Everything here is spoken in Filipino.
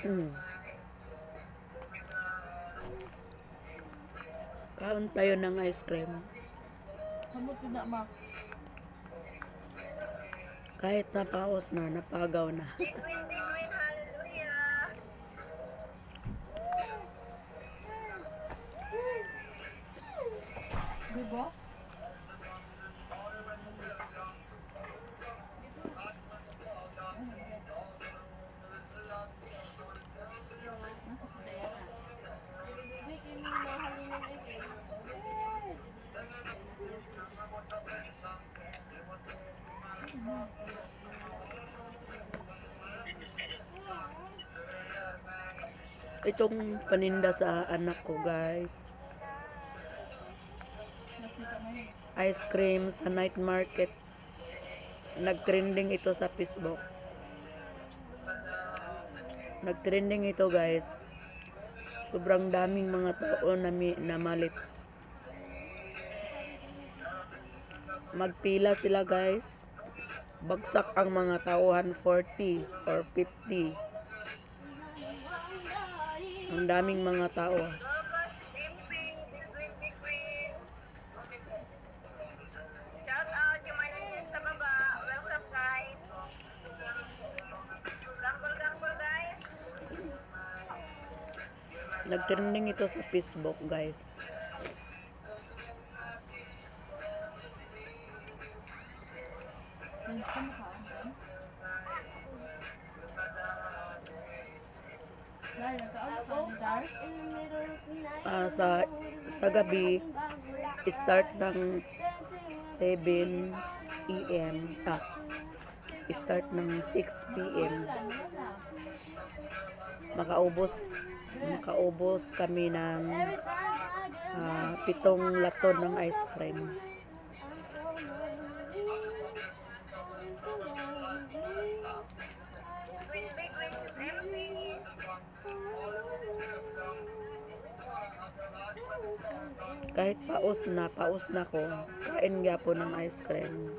Hmm. Kaon tayo ng ice cream. Samot na mak. Kahit napaos na, napagaw na. Biguin, biguin, hallelujah. Di Itong paninda sa anak ko, guys. Ice cream sa night market. Nag-trending ito sa Facebook. Nag-trending ito, guys. Sobrang daming mga tao na, mi- na malit. Magpila sila, guys. Bagsak ang mga tauhan 40 or 50. Ang daming mga tao. Nag-trending ito sa Facebook, guys. Ah, sa sa gabi start ng 7 AM ah, start ng 6 PM makaubos makaubos kami ng ah, pitong laton ng ice cream kahit paus na paus na ko. Kain gyapon ng ice cream